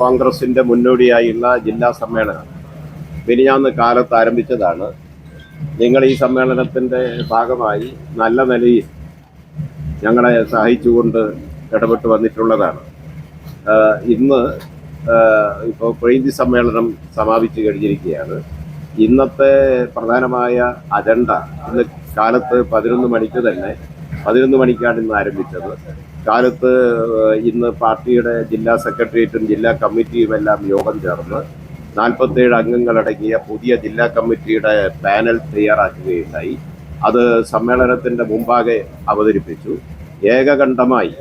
കോൺഗ്രസിന്റെ മുന്നോടിയായുള്ള ജില്ലാ സമ്മേളനം മിനിഞ്ഞാന്ന് കാലത്ത് ആരംഭിച്ചതാണ്. നിങ്ങൾ ഈ സമ്മേളനത്തിന്റെ ഭാഗമായി നല്ല നിലയിൽ ഞങ്ങളെ സഹായിച്ചുകൊണ്ട് ഇടപെട്ട് വന്നിട്ടുള്ളതാണ്. ഇന്ന് ഇപ്പോൾ പ്രീതി സമ്മേളനം സമാപിച്ചു കഴിഞ്ഞിരിക്കുകയാണ്. ഇന്നത്തെ പ്രധാനമായ അജണ്ട ഇന്ന് കാലത്ത് പതിനൊന്ന് മണിക്ക് തന്നെ പതിനൊന്ന് മണിക്കാണ് ഇന്ന് ആരംഭിച്ചത്. കാലത്ത് ഇന്ന് പാർട്ടിയുടെ ജില്ലാ സെക്രട്ടേറിയറ്റും ജില്ലാ കമ്മിറ്റിയും എല്ലാം യോഗം ചേർന്ന് നാൽപ്പത്തേഴ് അംഗങ്ങളടങ്ങിയ പുതിയ ജില്ലാ കമ്മിറ്റിയുടെ പാനൽ തയ്യാറാക്കുകയുണ്ടായി. അത് സമ്മേളനത്തിന്റെ മുമ്പാകെ അവതരിപ്പിച്ചു. ഏകകണ്ഠമായി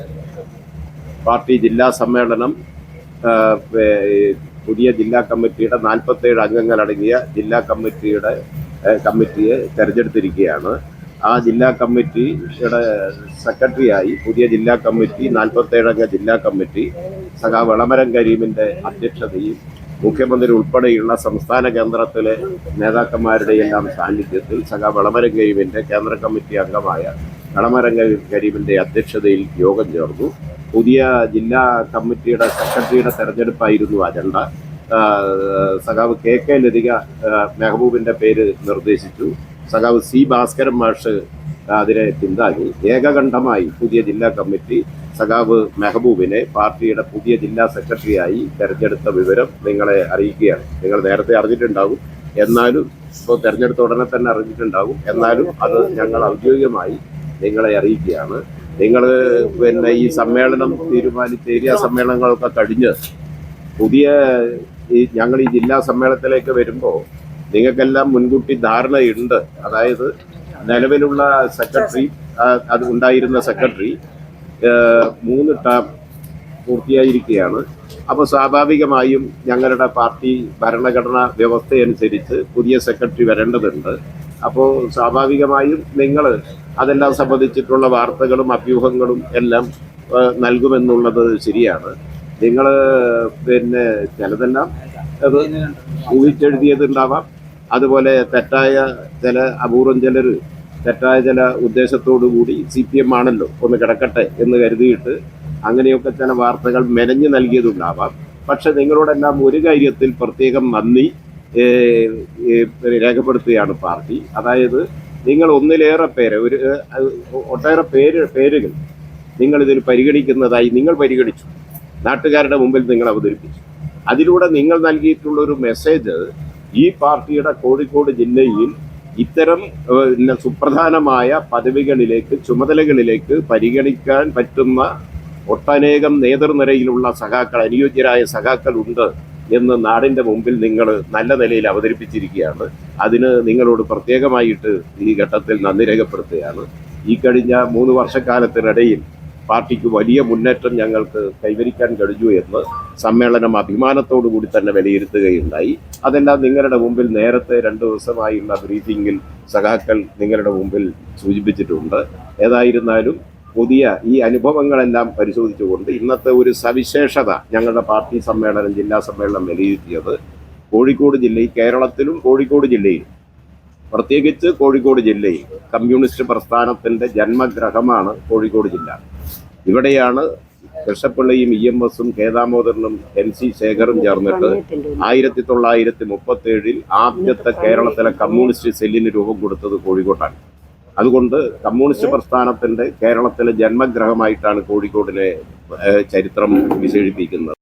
പാർട്ടി ജില്ലാ സമ്മേളനം പുതിയ ജില്ലാ കമ്മിറ്റിയുടെ നാൽപ്പത്തേഴ് അംഗങ്ങളടങ്ങിയ ജില്ലാ കമ്മിറ്റിയുടെ കമ്മിറ്റിയെ തെരഞ്ഞെടുത്തിരിക്കുകയാണ്. ആ ജില്ലാ കമ്മിറ്റിയുടെ സെക്രട്ടറിയായി പുതിയ ജില്ലാ കമ്മിറ്റി നാൽപ്പത്തേഴംഗ ജില്ലാ കമ്മിറ്റി സഖാ വിളമരം കരീമിന്റെ അധ്യക്ഷതയിൽ മുഖ്യമന്ത്രി ഉൾപ്പെടെയുള്ള സംസ്ഥാന കേന്ദ്രത്തിലെ നേതാക്കന്മാരുടെ എല്ലാം സാന്നിധ്യത്തിൽ സഖാ വിളമരം കരീമിന്റെ കേന്ദ്ര കമ്മിറ്റി അംഗമായ വിളമരം കരീമിന്റെ അധ്യക്ഷതയിൽ യോഗം ചേർന്നു. പുതിയ ജില്ലാ കമ്മിറ്റിയുടെ സെക്രട്ടറിയുടെ തെരഞ്ഞെടുപ്പായിരുന്നു അജണ്ട. സഖാവ് കെ കെ ലതിക മെഹബൂബിന്റെ പേര് നിർദ്ദേശിച്ചു. സഖാവ് സി ഭാസ്കരൻ മാഷ് അതിനെ പിന്താങ്ങി. ഏകകണ്ഠമായി പുതിയ ജില്ലാ കമ്മിറ്റി സഖാവ് മെഹബൂബിനെ പാർട്ടിയുടെ പുതിയ ജില്ലാ സെക്രട്ടറിയായി തെരഞ്ഞെടുത്ത വിവരം നിങ്ങളെ അറിയിക്കുകയാണ്. നിങ്ങൾ നേരത്തെ അറിഞ്ഞിട്ടുണ്ടാകും എന്നാലും ഇപ്പോൾ തെരഞ്ഞെടുത്ത ഉടനെ തന്നെ അറിഞ്ഞിട്ടുണ്ടാകും എന്നാലും അത് ഞങ്ങൾ ഔദ്യോഗികമായി നിങ്ങളെ അറിയിക്കുകയാണ്. നിങ്ങൾ പിന്നെ ഈ സമ്മേളനം തീരുമാനിച്ച ഏരിയ സമ്മേളനങ്ങളൊക്കെ കഴിഞ്ഞ് പുതിയ ഈ ഞങ്ങൾ ഈ ജില്ലാ സമ്മേളനത്തിലേക്ക് വരുമ്പോൾ നിങ്ങൾക്കെല്ലാം മുൻകൂട്ടി ധാരണയുണ്ട്. അതായത് നിലവിലുള്ള സെക്രട്ടറി അത് ഉണ്ടായിരുന്ന സെക്രട്ടറി മൂന്ന് ടേം പൂർത്തിയായിരിക്കുകയാണ്. അപ്പോൾ സ്വാഭാവികമായും ഞങ്ങളുടെ പാർട്ടി ഭരണഘടനാ വ്യവസ്ഥയനുസരിച്ച് പുതിയ സെക്രട്ടറി വരേണ്ടതുണ്ട്. അപ്പോൾ സ്വാഭാവികമായും നിങ്ങൾ അതെല്ലാം സംബന്ധിച്ചിട്ടുള്ള വാർത്തകളും അഭ്യൂഹങ്ങളും എല്ലാം നൽകുമെന്നുള്ളത് ശരിയാണ്. നിങ്ങൾ പിന്നെ ചിലതെല്ലാം അത് ഊഹിച്ചെഴുതിയതുണ്ടാവാം. അതുപോലെ തെറ്റായ ചില അപൂർവം ചിലർ തെറ്റായ ചില ഉദ്ദേശത്തോടു കൂടി സി പി എം ആണല്ലോ ഒന്ന് കിടക്കട്ടെ എന്ന് കരുതിയിട്ട് അങ്ങനെയൊക്കെ ചില വാർത്തകൾ മെനഞ്ഞു നൽകിയതുണ്ടാവാം. പക്ഷെ നിങ്ങളോടെല്ലാം ഒരു കാര്യത്തിൽ പ്രത്യേകം നന്ദി രേഖപ്പെടുത്തുകയാണ് പാർട്ടി. അതായത് നിങ്ങൾ ഒന്നിലേറെ പേര് ഒരു ഒട്ടേറെ പേര് പേരുകൾ നിങ്ങൾ ഇതിൽ പരിഗണിക്കുന്നതായി നിങ്ങൾ പരിഗണിച്ചു. നാട്ടുകാരുടെ മുമ്പിൽ നിങ്ങൾ അവതരിപ്പിച്ചു. അതിലൂടെ നിങ്ങൾ നൽകിയിട്ടുള്ള ഒരു മെസ്സേജ് ഈ പാർട്ടിയുടെ കോഴിക്കോട് ജില്ലയിൽ ഇത്തരം സുപ്രധാനമായ പദവികളിലേക്ക് ചുമതലകളിലേക്ക് പരിഗണിക്കാൻ പറ്റുന്ന ഒട്ടനേകം നേതൃനിരയിലുള്ള സഖാക്കൾ അനുയോജ്യരായ സഖാക്കൾ ഉണ്ട് എന്ന് നാടിന്റെ മുമ്പിൽ നിങ്ങൾ നല്ല നിലയിൽ അവതരിപ്പിച്ചിരിക്കുകയാണ്. അതിന് നിങ്ങളോട് പ്രത്യേകമായിട്ട് ഈ ഘട്ടത്തിൽ നന്ദി രേഖപ്പെടുത്തുകയാണ്. ഈ കഴിഞ്ഞ മൂന്ന് വർഷക്കാലത്തിനിടയിൽ പാർട്ടിക്ക് വലിയ മുന്നേറ്റം ഞങ്ങൾക്ക് കൈവരിക്കാൻ കഴിഞ്ഞു എന്ന് സമ്മേളനം അഭിമാനത്തോടു കൂടി തന്നെ വിലയിരുത്തുകയുണ്ടായി. അതെല്ലാം നിങ്ങളുടെ മുമ്പിൽ നേരത്തെ രണ്ട് ദിവസമായുള്ള ബ്രീഫിംഗിൽ സഖാക്കൾ നിങ്ങളുടെ മുമ്പിൽ സൂചിപ്പിച്ചിട്ടുണ്ട്. ഏതായിരുന്നാലും പുതിയ ഈ അനുഭവങ്ങളെല്ലാം പരിശോധിച്ചുകൊണ്ട് ഇന്നത്തെ ഒരു സവിശേഷത ഞങ്ങളുടെ പാർട്ടി സമ്മേളനം ജില്ലാ സമ്മേളനം വിലയിരുത്തിയത് കോഴിക്കോട് ജില്ലയിൽ കേരളത്തിലും കോഴിക്കോട് ജില്ലയിലും പ്രത്യേകിച്ച് കോഴിക്കോട് ജില്ലയിൽ കമ്മ്യൂണിസ്റ്റ് പ്രസ്ഥാനത്തിന്റെ ജന്മഗ്രഹമാണ് കോഴിക്കോട് ജില്ല. ഇവിടെയാണ് കൃഷ്ണപിള്ളയും ഇ എം എസും കെ എൻ സി ശേഖറും ചേർന്നിട്ട് ആയിരത്തി തൊള്ളായിരത്തി മുപ്പത്തി ഏഴിൽ ആദ്യത്തെ കേരളത്തിലെ കമ്മ്യൂണിസ്റ്റ് സെല്ലിന് രൂപം കൊടുത്തത് കോഴിക്കോട്ടാണ്. അതുകൊണ്ട് കമ്മ്യൂണിസ്റ്റ് പ്രസ്ഥാനത്തിന്റെ കേരളത്തിലെ ജന്മഗ്രഹമായിട്ടാണ് കോഴിക്കോടിനെ ചരിത്രം വിശേഷിപ്പിക്കുന്നത്.